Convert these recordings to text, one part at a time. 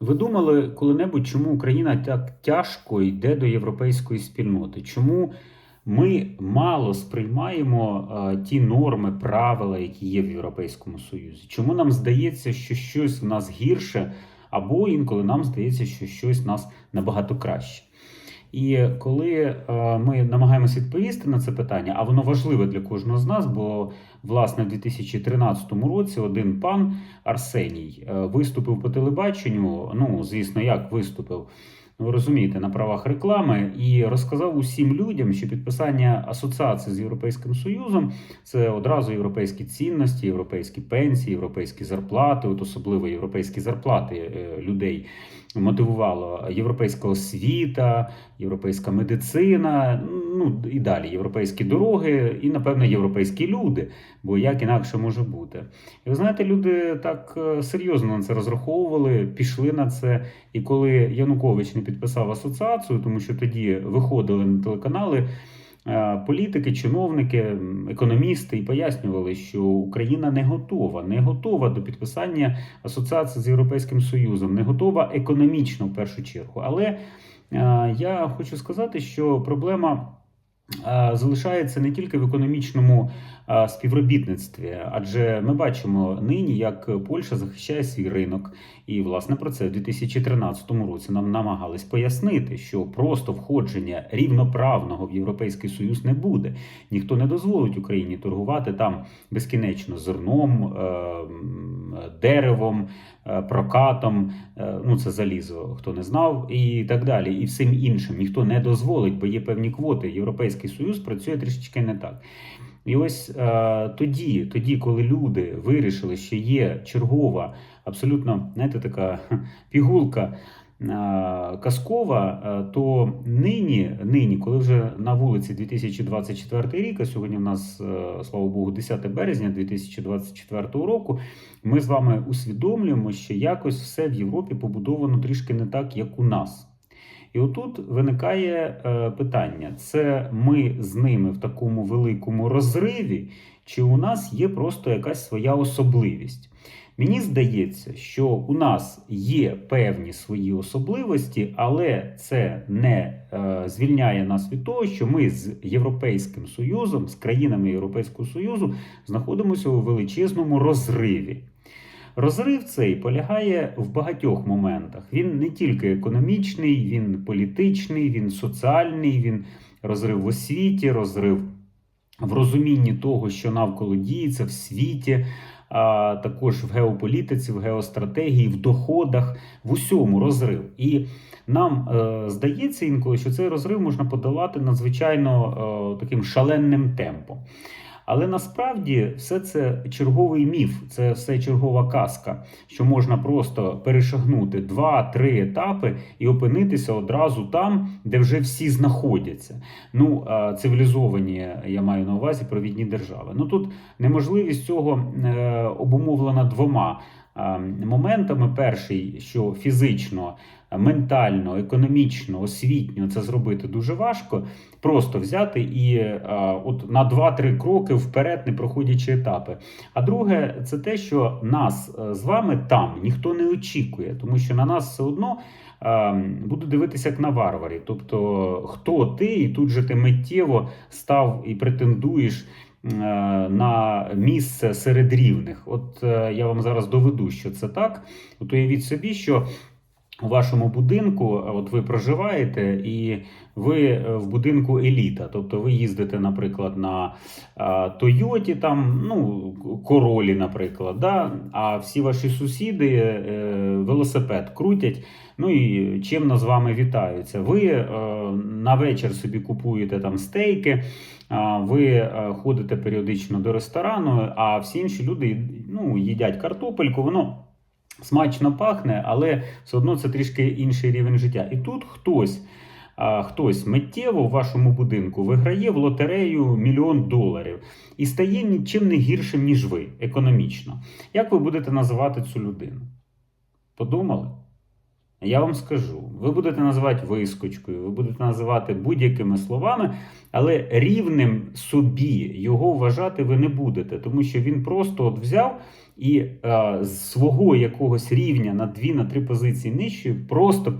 Ви думали коли-небудь, чому Україна так тяжко йде до європейської спільноти? Чому ми мало сприймаємо ті норми, правила, які є в Європейському Союзі? Чому нам здається, що щось в нас гірше, або інколи нам здається, що щось в нас набагато краще? І коли е, ми намагаємося відповісти на це питання, а воно важливе для кожного з нас, бо власне в 2013 році один пан Арсеній е, виступив по телебаченню. Ну, звісно, як виступив. Ну, ви розумієте, на правах реклами і розказав усім людям, що підписання асоціації з Європейським Союзом це одразу європейські цінності, європейські пенсії, європейські зарплати, от особливо європейські зарплати е, людей мотивувало європейська освіта, європейська медицина, ну і далі європейські дороги, і напевно європейські люди. Бо як інакше може бути? І ви знаєте, люди так е, серйозно на це розраховували, пішли на це. І коли Янукович не підписав асоціацію, тому що тоді виходили на телеканали. Е, Політики, чиновники, економісти і пояснювали, що Україна не готова, не готова до підписання асоціації з Європейським Союзом, не готова економічно в першу чергу. Але е, я хочу сказати, що проблема залишається не тільки в економічному співробітництві, адже ми бачимо нині, як Польща захищає свій ринок, і власне про це в 2013 році нам намагались пояснити, що просто входження рівноправного в Європейський Союз не буде. Ніхто не дозволить Україні торгувати там безкінечно зерном, е, деревом, прокатом, е, ну це залізо, хто не знав, і так далі, і всім іншим. Ніхто не дозволить, бо є певні квоти. Європейський Союз працює трішечки не так. І ось е, тоді, тоді, коли люди вирішили, що є чергова, абсолютно знаєте, така пігулка е, казкова, е, то нині, нині, коли вже на вулиці 2024 рік, а сьогодні в нас, е, слава Богу, 10 березня 2024 року, ми з вами усвідомлюємо, що якось все в Європі побудовано трішки не так, як у нас. І отут виникає е, питання: це ми з ними в такому великому розриві, чи у нас є просто якась своя особливість? Мені здається, що у нас є певні свої особливості, але це не е, звільняє нас від того, що ми з Європейським Союзом, з країнами Європейського Союзу знаходимося у величезному розриві. Розрив цей полягає в багатьох моментах. Він не тільки економічний, він політичний, він соціальний, він розрив в освіті, розрив в розумінні того, що навколо діється в світі, а також в геополітиці, в геостратегії, в доходах, в усьому розрив. І нам е, здається інколи, що цей розрив можна подолати надзвичайно е, таким шаленним темпом. Але насправді все це черговий міф, це все чергова казка, що можна просто перешагнути два-три етапи і опинитися одразу там, де вже всі знаходяться. Ну, цивілізовані, я маю на увазі провідні держави. Ну тут неможливість цього е, обумовлена двома. Е, Моментами перший, що фізично, ментально, економічно, освітньо це зробити дуже важко просто взяти і е, от на 2-3 кроки вперед, не проходячи етапи. А друге, це те, що нас е, з вами там ніхто не очікує, тому що на нас все одно. е, Буду дивитися як на варварі. Тобто, хто ти, і тут же ти миттєво став і претендуєш на місце серед рівних. От е, я вам зараз доведу, що це так. От уявіть собі, що у вашому будинку, от ви проживаєте, і ви е, в будинку еліта. Тобто ви їздите, наприклад, на Тойоті, там, ну, королі, наприклад, да? а всі ваші сусіди е, велосипед крутять. Ну і чимно з вами вітаються. Ви е, на вечір собі купуєте там стейки, а, ви е, ходите періодично до ресторану, а всі інші люди ну, їдять картопельку, воно смачно пахне, але все одно це трішки інший рівень життя. І тут хтось. Хтось миттєво в вашому будинку виграє в лотерею мільйон доларів і стає нічим не гіршим, ніж ви, економічно. Як ви будете називати цю людину? Подумали? Я вам скажу, ви будете називати вискочкою, ви будете називати будь-якими словами, але рівним собі його вважати ви не будете, тому що він просто от взяв і е, з свого якогось рівня на дві на три позиції нижче просто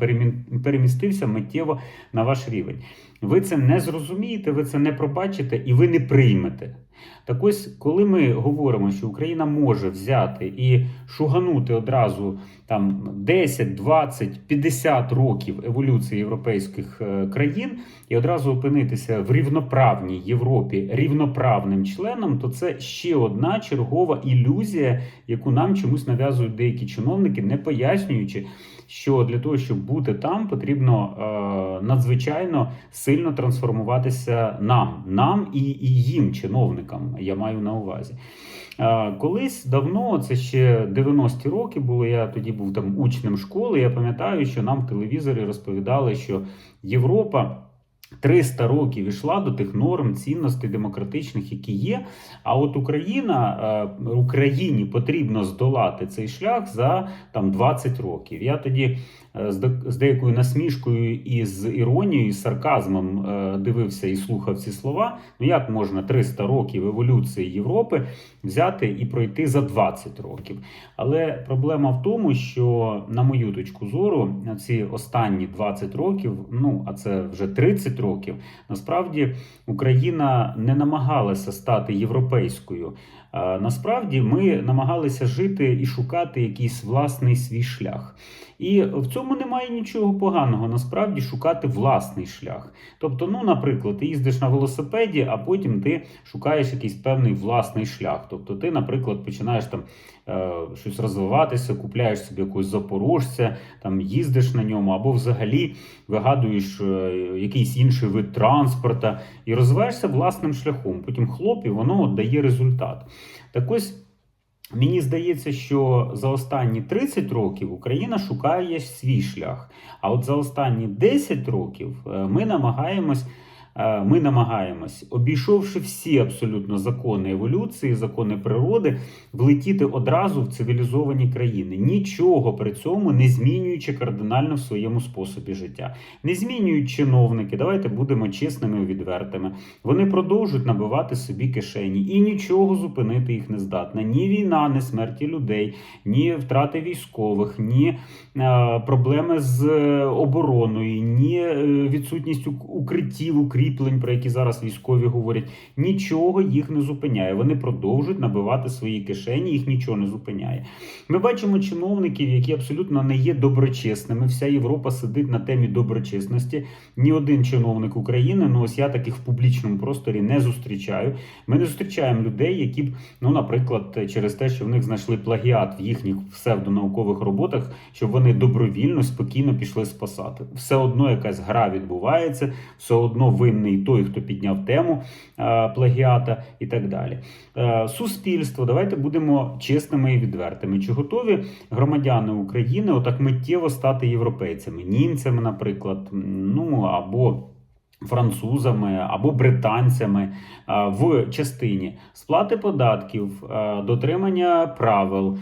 перемістився миттєво на ваш рівень. Ви це не зрозумієте, ви це не пробачите і ви не приймете. Так ось, коли ми говоримо, що Україна може взяти і шуганути одразу там 10, 20, 50 років еволюції європейських е, країн і одразу опинитися в рівноправній Європі рівноправним членом, то це ще одна чергова ілюзія, яку нам чомусь нав'язують деякі чиновники, не пояснюючи, що для того, щоб бути там, потрібно е, надзвичайно сильно трансформуватися нам, нам і, і їм, чиновникам. Я маю на увазі. Е, Колись давно, це ще 90-ті роки були. Я тоді був там учнем школи. Я пам'ятаю, що нам в телевізорі розповідали, що Європа. 300 років ішла до тих норм, цінностей демократичних, які є. А от Україна е, Україні потрібно здолати цей шлях за там 20 років. Я тоді з деякою насмішкою і з іронією, і з сарказмом е, дивився і слухав ці слова. Ну як можна 300 років еволюції Європи взяти і пройти за 20 років? Але проблема в тому, що на мою точку зору, ці останні 20 років, ну а це вже 30 років, насправді Україна не намагалася стати європейською. Насправді ми намагалися жити і шукати якийсь власний свій шлях. І в цьому немає нічого поганого, насправді шукати власний шлях. Тобто, ну, наприклад, ти їздиш на велосипеді, а потім ти шукаєш якийсь певний власний шлях. Тобто, ти, наприклад, починаєш там е, щось розвиватися, купляєш собі якогось запорожця, там їздиш на ньому, або взагалі вигадуєш е, якийсь інший вид транспорта і розвиваєшся власним шляхом. Потім хлоп, і воно дає результат. Так ось. Мені здається, що за останні 30 років Україна шукає свій шлях. А от за останні 10 років е, ми намагаємось, ми намагаємось, обійшовши всі абсолютно закони еволюції, закони природи, влетіти одразу в цивілізовані країни, нічого при цьому не змінюючи кардинально в своєму способі життя. Не змінюють чиновники, давайте будемо чесними і відвертими. Вони продовжують набивати собі кишені і нічого зупинити їх не здатна. Ні війна, ні смерті людей, ні втрати військових, ні е, проблеми з е, обороною, ні е, відсутність ук- укриттів, укріплень, про які зараз військові говорять. Нічого їх не зупиняє. Вони продовжують набивати свої кишені, їх нічого не зупиняє. Ми бачимо чиновників, які абсолютно не є доброчесними. Вся Європа сидить на темі доброчесності. Ні один чиновник України, ну ось я таких в публічному просторі не зустрічаю. Ми не зустрічаємо людей, які б, ну, наприклад, через те, що в них знайшли плагіат в їхніх псевдонаукових роботах, щоб вони добровільно, спокійно пішли спасати. Все одно якась гра відбувається, все одно винний той, хто підняв тему е, плагіата і так далі. Е, суспільство, давайте будемо чесними і відвертими. Чи готові громадяни України отак миттєво стати європейцями, німцями, наприклад, ну або французами або британцями в частині сплати податків, дотримання правил,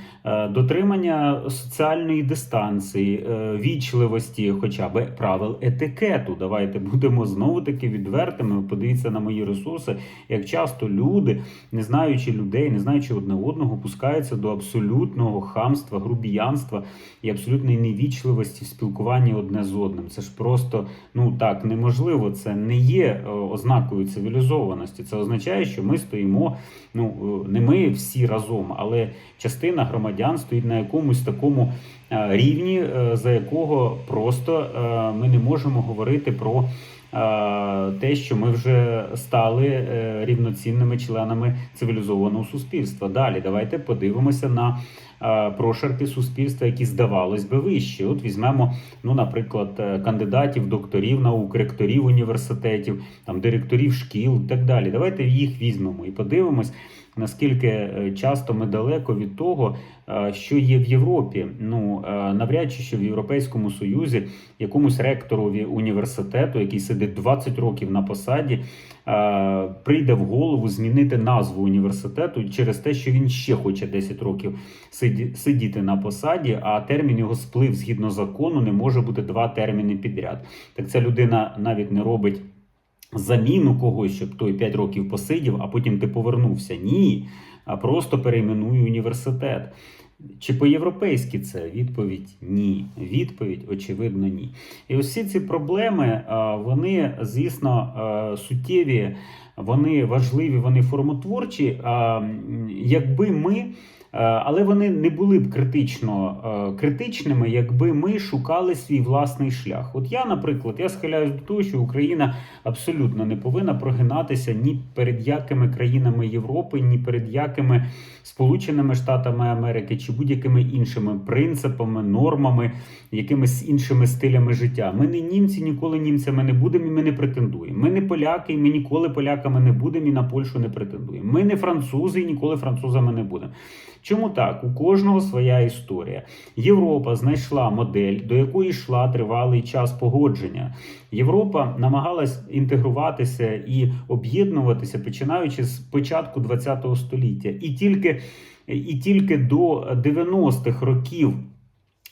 дотримання соціальної дистанції, е, вічливості, хоча б правил етикету. Давайте будемо знову таки відвертими. Подивіться на мої ресурси, як часто люди, не знаючи людей, не знаючи одне одного, пускаються до абсолютного хамства, грубіянства і абсолютної невічливості в спілкуванні одне з одним. Це ж просто ну так неможливо. Це не є е, ознакою цивілізованості. Це означає, що ми стоїмо. Ну е, не ми всі разом, але частина громадян стоїть на якомусь такому е, рівні, за якого просто ми не можемо говорити про. Те, що ми вже стали е, рівноцінними членами цивілізованого суспільства. Далі давайте подивимося на прошарки суспільства, які здавалось би вищі. От візьмемо, ну, наприклад, е, кандидатів, докторів наук, ректорів університетів, там директорів шкіл і так далі. Давайте їх візьмемо і подивимось, наскільки е, часто ми далеко від того, е, що є в Європі. Ну е, навряд чи що в Європейському Союзі якомусь ректорові університету, який сидить 20 років на посаді, прийде в голову змінити назву університету через те, що він ще хоче 10 років сидіти на посаді, а термін його сплив згідно закону не може бути два терміни підряд. Так ця людина навіть не робить заміну когось, щоб той 5 років посидів, а потім ти повернувся. Ні, а просто перейменує університет. Чи по-європейськи це? Відповідь ні. Відповідь, очевидно, ні. І ось ці проблеми, вони, звісно, суттєві, вони важливі, вони формотворчі. Якби ми. Е, Але вони не були б критично е, критичними, якби ми шукали свій власний шлях. От я, наприклад, я схиляюсь до того, що Україна абсолютно не повинна прогинатися ні перед якими країнами Європи, ні перед якими Сполученими Штатами Америки чи будь-якими іншими принципами, нормами, якимись іншими стилями життя. Ми не німці, ніколи німцями не будемо, і ми не претендуємо. Ми не поляки, і ми ніколи поляками не будемо, і на Польщу не претендуємо. Ми не французи, і ніколи французами не будемо. Чому так? У кожного своя історія. Європа знайшла модель, до якої йшла тривалий час погодження. Європа намагалась інтегруватися і об'єднуватися, починаючи з початку ХХ століття. І тільки, і тільки до 90-х років.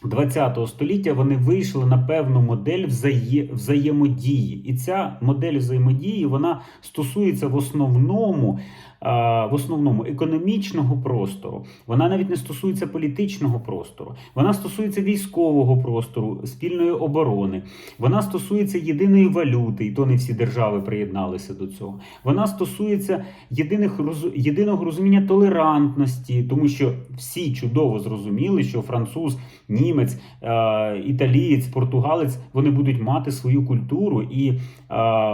ХХ століття вони вийшли на певну модель взає... взаємодії, і ця модель взаємодії вона стосується в основному в основному економічного простору. Вона навіть не стосується політичного простору. Вона стосується військового простору, спільної оборони. Вона стосується єдиної валюти, і то не всі держави приєдналися до цього. Вона стосується єдиних єдиного розуміння толерантності, тому що всі чудово зрозуміли, що француз, німець, е, італієць, португалець вони будуть мати свою культуру і е,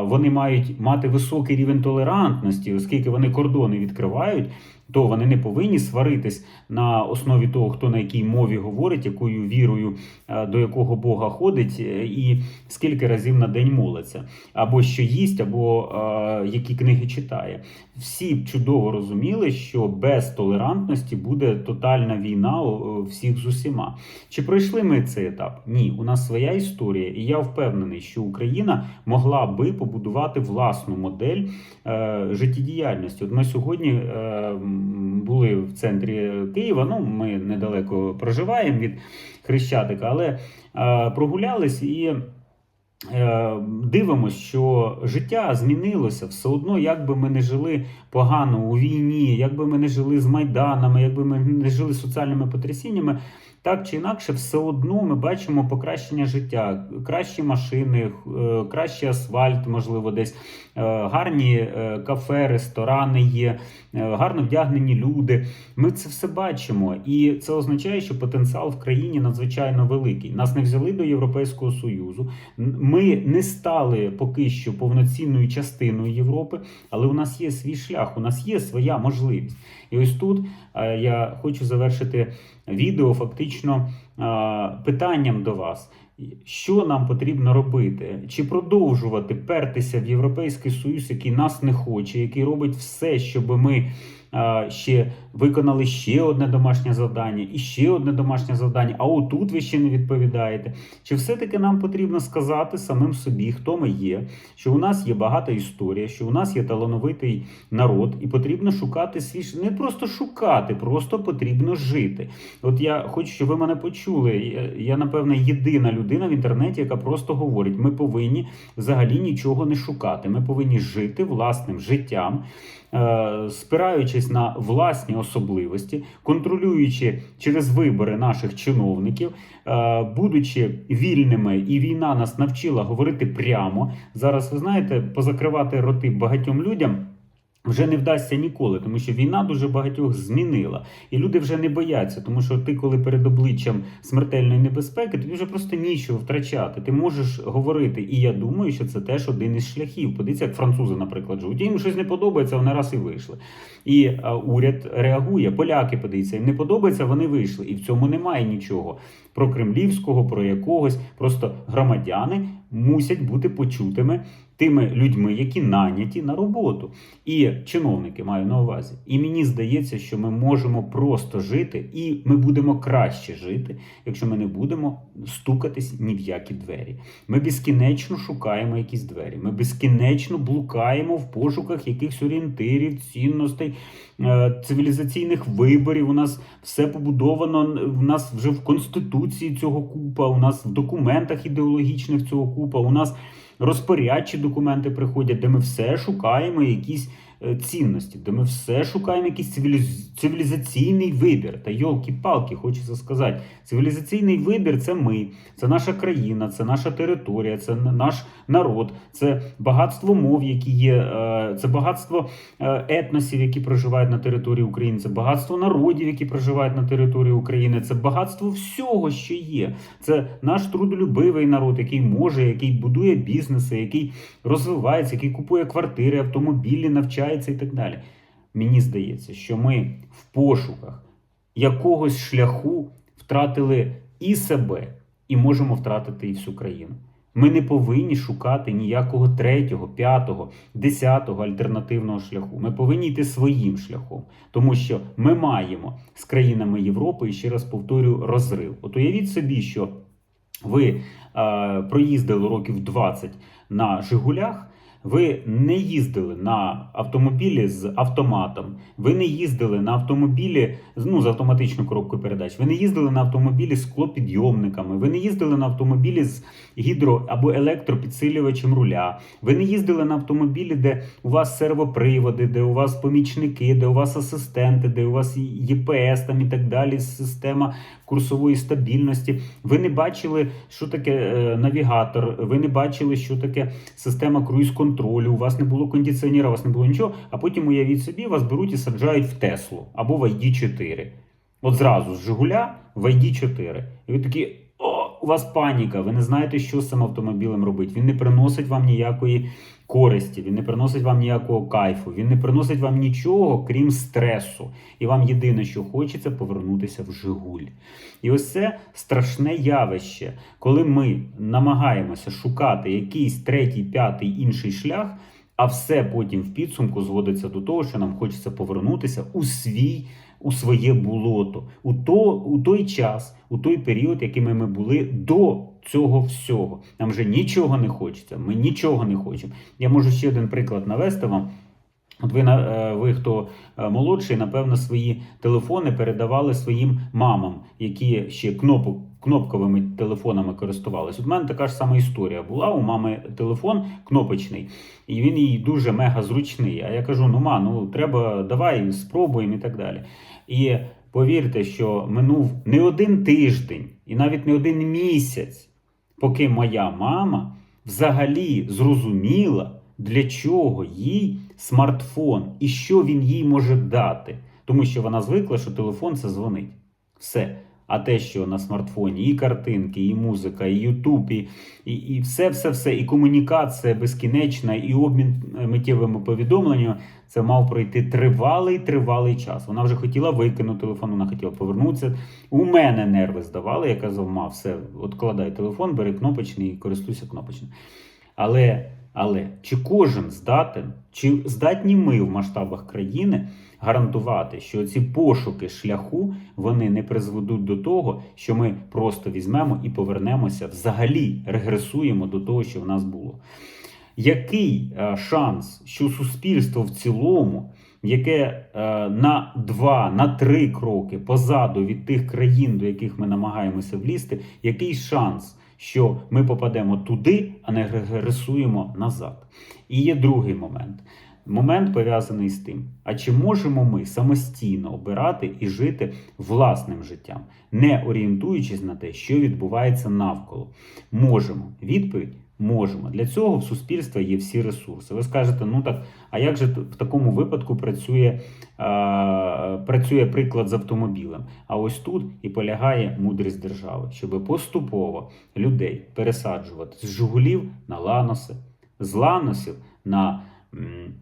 вони мають мати високий рівень толерантності, оскільки вони кордони відкривають. То вони не повинні сваритись на основі того, хто на якій мові говорить, якою вірою е, до якого Бога ходить, е, і скільки разів на день молиться, або що їсть, або е, які книги читає. Всі чудово розуміли, що без толерантності буде тотальна війна всіх з усіма. Чи пройшли ми цей етап? Ні, у нас своя історія, і я впевнений, що Україна могла би побудувати власну модель е, життєдіяльності. От ми сьогодні е, були в центрі Києва. Ну, ми недалеко проживаємо від Хрещатика, але е, прогулялись і. Е, Дивимось, що життя змінилося все одно, як би ми не жили погано у війні, як би ми не жили з майданами, як би ми не жили соціальними потрясіннями, так чи інакше, все одно ми бачимо покращення життя, кращі машини, е, кращий асфальт, можливо, десь гарні е, кафе, ресторани є, е, гарно вдягнені люди. Ми це все бачимо, і це означає, що потенціал в країні надзвичайно великий. Нас не взяли до Європейського союзу. Ми не стали поки що повноцінною частиною Європи, але у нас є свій шлях, у нас є своя можливість. І ось тут е, я хочу завершити відео фактично е, питанням до вас. Що нам потрібно робити? Чи продовжувати пертися в Європейський Союз, який нас не хоче, який робить все, щоб ми ще виконали ще одне домашнє завдання і ще одне домашнє завдання, а отут ви ще не відповідаєте. Чи все-таки нам потрібно сказати самим собі, хто ми є, що у нас є багата історія, що у нас є талановитий народ, і потрібно шукати свій не просто шукати, просто потрібно жити. От я хочу, щоб ви мене почули. Я, напевне єдина людина в інтернеті, яка просто говорить: ми повинні взагалі нічого не шукати. Ми повинні жити власним життям. Е, Спираючись на власні особливості, контролюючи через вибори наших чиновників, е, будучи вільними, і війна нас навчила говорити прямо. Зараз ви знаєте, позакривати роти багатьом людям. Вже не вдасться ніколи, тому що війна дуже багатьох змінила, і люди вже не бояться, тому що ти, коли перед обличчям смертельної небезпеки, тобі вже просто нічого втрачати. Ти можеш говорити, і я думаю, що це теж один із шляхів. Подивіться, як французи, наприклад, живуть. Їм щось не подобається, вони раз і вийшли. І а, уряд реагує. Поляки подивіться, їм не подобається, вони вийшли. І в цьому немає нічого про кремлівського, про якогось. Просто громадяни мусять бути почутими тими людьми, які наняті на роботу. І чиновники маю на увазі. І мені здається, що ми можемо просто жити, і ми будемо краще жити, якщо ми не будемо стукатись ні в які двері. Ми безкінечно шукаємо якісь двері. Ми безкінечно блукаємо в пошуках якихось орієнтирів, цінностей, цивілізаційних виборів. У нас все побудовано. У нас вже в конституції цього купа, у нас в документах ідеологічних цього купа. У нас розпорядчі документи приходять, де ми все шукаємо якісь е, цінності, де ми все шукаємо якийсь цивіліз... цивілізаційний вибір. Та йолки-палки, хочеться сказати. Цивілізаційний вибір це ми, це наша країна, це наша територія, це наш народ, це багатство мов, які є, е, це багатство е, етносів, які проживають на території України, це багатство народів, які проживають на території України, це багатство всього, що є. Це наш трудолюбивий народ, який може, який будує бізнеси, який розвивається, який купує квартири, автомобілі, навчається і так далі. Мені здається, що ми в пошуках якогось шляху втратили і себе, і можемо втратити і всю країну. Ми не повинні шукати ніякого третього, п'ятого, десятого альтернативного шляху. Ми повинні йти своїм шляхом, тому що ми маємо з країнами Європи, і ще раз повторюю, розрив. От уявіть собі, що ви е, проїздили років 20 на Жигулях. Ви не їздили на автомобілі з автоматом, ви не їздили на автомобілі ну, з автоматичною коробкою передач, ви не їздили на автомобілі з склопідйомниками, ви не їздили на автомобілі з гідро або електропідсилювачем руля, ви не їздили на автомобілі, де у вас сервоприводи, де у вас помічники, де у вас асистенти, де у вас ЄПС там і так далі, система курсової стабільності. Ви не бачили, що таке е, навігатор, ви не бачили, що таке система круїз-контролю, у вас не було кондиціонера, у вас не було нічого, а потім уявіть собі, вас беруть і саджають в Теслу або в ID4. От зразу з Жигуля в ID4. І ви такі. О, у вас паніка, ви не знаєте, що з цим автомобілем робити. Він не приносить вам ніякої користі, він не приносить вам ніякого кайфу, він не приносить вам нічого, крім стресу. І вам єдине, що хочеться, повернутися в Жигуль. І ось це страшне явище, коли ми намагаємося шукати якийсь третій, п'ятий інший шлях, а все потім в підсумку зводиться до того, що нам хочеться повернутися у свій. У своє болото, у, то, у той час, у той період, якими ми були до цього всього. Нам вже нічого не хочеться, ми нічого не хочемо. Я можу ще один приклад навести вам. От ви, е, ви, хто е, молодший, напевно, свої телефони передавали своїм мамам, які ще кнопок, кнопковими телефонами користувалися. У мене така ж сама історія була. У мами телефон кнопочний, і він їй дуже мега зручний. А я кажу: ну ма, ну треба, давай спробуємо і так далі. І повірте, що минув не один тиждень і навіть не один місяць, поки моя мама взагалі зрозуміла, для чого їй смартфон і що він їй може дати. Тому що вона звикла, що телефон це дзвонить. Все. А те, що на смартфоні і картинки, і музика, і Ютуб, і, і, і все, все, все, і комунікація безкінечна, і обмін е, миттєвими повідомленнями, це мав пройти тривалий тривалий час. Вона вже хотіла викинути телефон, вона хотіла повернутися. У мене нерви здавали. Я казав, ма, все, откладай телефон, бери кнопочний і користуйся кнопочним. Але, але чи кожен здатен, чи здатні ми в масштабах країни гарантувати, що ці пошуки шляху вони не призведуть до того, що ми просто візьмемо і повернемося, взагалі регресуємо до того, що в нас було. Який е, шанс, що суспільство в цілому, яке е, на два, на три кроки позаду від тих країн, до яких ми намагаємося влізти, який шанс, що ми попадемо туди, а не регресуємо назад? І є другий момент. Момент пов'язаний з тим, а чи можемо ми самостійно обирати і жити власним життям, не орієнтуючись на те, що відбувається навколо? Можемо. Відповідь можемо. Для цього в суспільства є всі ресурси. Ви скажете, ну так, а як же в такому випадку працює, а, працює приклад з автомобілем? А ось тут і полягає мудрість держави, щоб поступово людей пересаджувати з Жигулів на Ланоси, з Ланосів на м,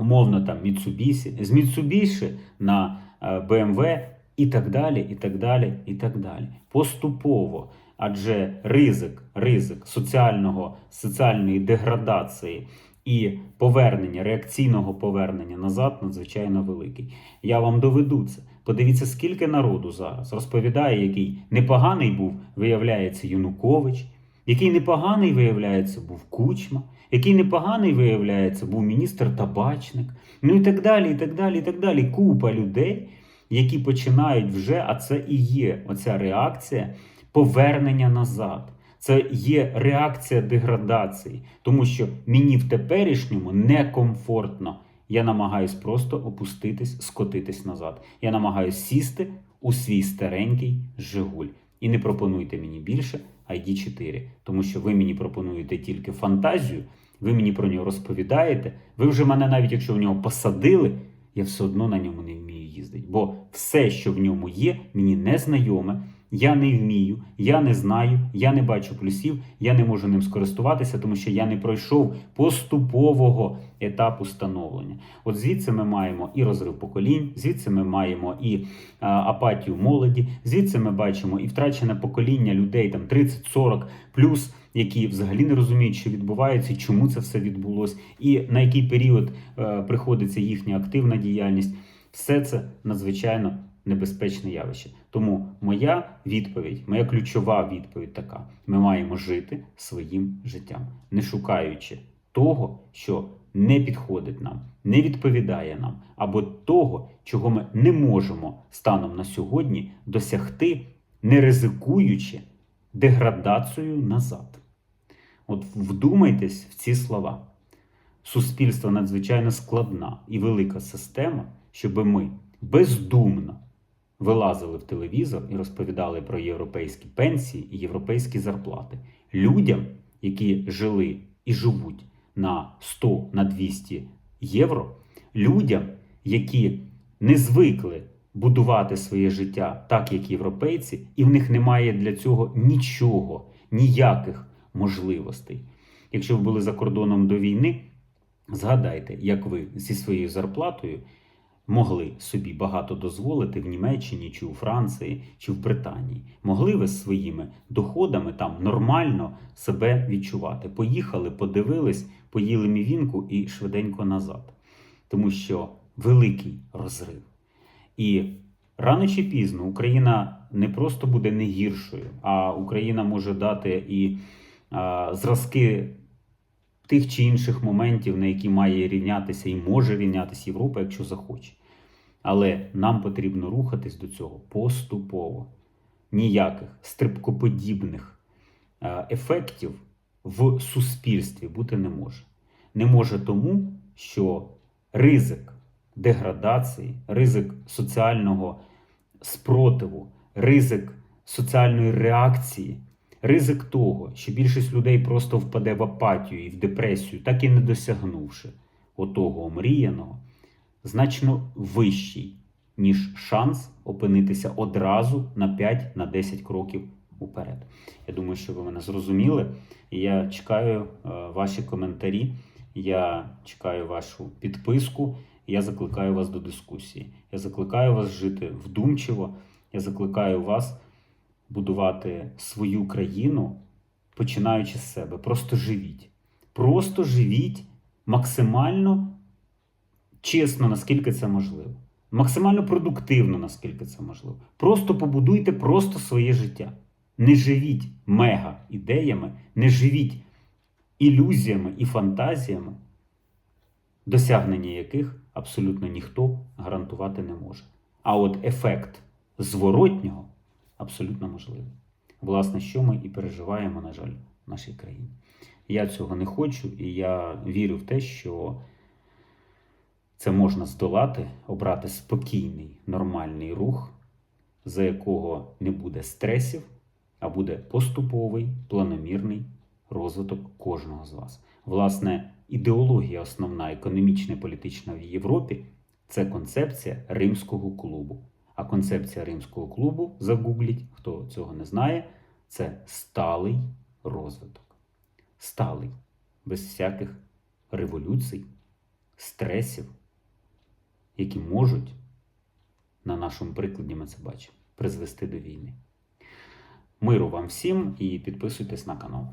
умовно там Mitsubishi, з Mitsubishi на е, BMW І так далі, і так далі, і так далі. Поступово. Адже ризик, ризик соціального, соціальної деградації і повернення, реакційного повернення назад надзвичайно великий. Я вам доведу це. Подивіться, скільки народу зараз розповідає, який непоганий був, виявляється, Янукович, який непоганий, виявляється, був Кучма, який непоганий, виявляється, був міністр Табачник. Ну і так далі, і так далі, і так далі. Купа людей, які починають вже, а це і є оця реакція повернення назад. Це є реакція деградації, тому що мені в теперішньому некомфортно. Я намагаюсь просто опуститись, скотитись назад. Я намагаюсь сісти у свій старенький Жигуль. І не пропонуйте мені більше ID4, тому що ви мені пропонуєте тільки фантазію, ви мені про нього розповідаєте. Ви вже мене, навіть якщо в нього посадили, я все одно на ньому не вмію їздити. Бо все, що в ньому є, мені не знайоме. Я не вмію, я не знаю, я не бачу плюсів, я не можу ним скористуватися, тому що я не пройшов поступового етапу становлення. От звідси ми маємо і розрив поколінь, звідси ми маємо і а, апатію молоді, звідси ми бачимо і втрачене покоління людей там 30-40 плюс, які взагалі не розуміють, що відбувається, чому це все відбулося, і на який період е, приходиться їхня активна діяльність. Все це надзвичайно небезпечне явище. Тому моя відповідь, моя ключова відповідь така: ми маємо жити своїм життям, не шукаючи того, що не підходить нам, не відповідає нам, або того, чого ми не можемо станом на сьогодні досягти, не ризикуючи деградацією назад. От вдумайтесь в ці слова. Суспільство надзвичайно складна і велика система, щоб ми бездумно вилазили в телевізор і розповідали про європейські пенсії і європейські зарплати людям, які жили і живуть на 100 на 200 євро, людям, які не звикли будувати своє життя так, як європейці, і в них немає для цього нічого, ніяких можливостей. Якщо ви були за кордоном до війни, згадайте, як ви зі своєю зарплатою могли собі багато дозволити в Німеччині, чи у Франції, чи в Британії. Могли ви з своїми доходами там нормально себе відчувати. Поїхали, подивились, поїли мівінку і швиденько назад. Тому що великий розрив. І рано чи пізно Україна не просто буде не гіршою, а Україна може дати і а, зразки. Тих чи інших моментів, на які має рівнятися і може рівнятися Європа, якщо захоче. Але нам потрібно рухатись до цього поступово. Ніяких стрибкоподібних е, ефектів в суспільстві бути не може. Не може тому, що ризик деградації, ризик соціального спротиву, ризик соціальної реакції, ризик того, що більшість людей просто впаде в апатію і в депресію, так і не досягнувши отого омріяного значно вищий, ніж шанс опинитися одразу на 5 на 10 кроків уперед. Я думаю, що ви мене зрозуміли. Я чекаю е, ваші коментарі, я чекаю вашу підписку. Я закликаю вас до дискусії. Я закликаю вас жити вдумчиво. Я закликаю вас будувати свою країну, починаючи з себе. Просто живіть. Просто живіть максимально чесно, наскільки це можливо. Максимально продуктивно, наскільки це можливо. Просто побудуйте просто своє життя. Не живіть мега ідеями, не живіть ілюзіями і фантазіями, досягнення яких абсолютно ніхто гарантувати не може. А от ефект зворотнього абсолютно можливий. Власне, що ми і переживаємо, на жаль, в нашій країні. Я цього не хочу, і я вірю в те, що. Це можна здолати, обрати спокійний, нормальний рух, за якого не буде стресів, а буде поступовий, планомірний розвиток кожного з вас. Власне, ідеологія, основна економічна і політична в Європі це концепція римського клубу. А концепція римського клубу, загугліть, хто цього не знає, це сталий розвиток. Сталий, без всяких революцій, стресів які можуть на нашому прикладі ми це бачимо, призвести до війни. Миру вам всім і підписуйтесь на канал.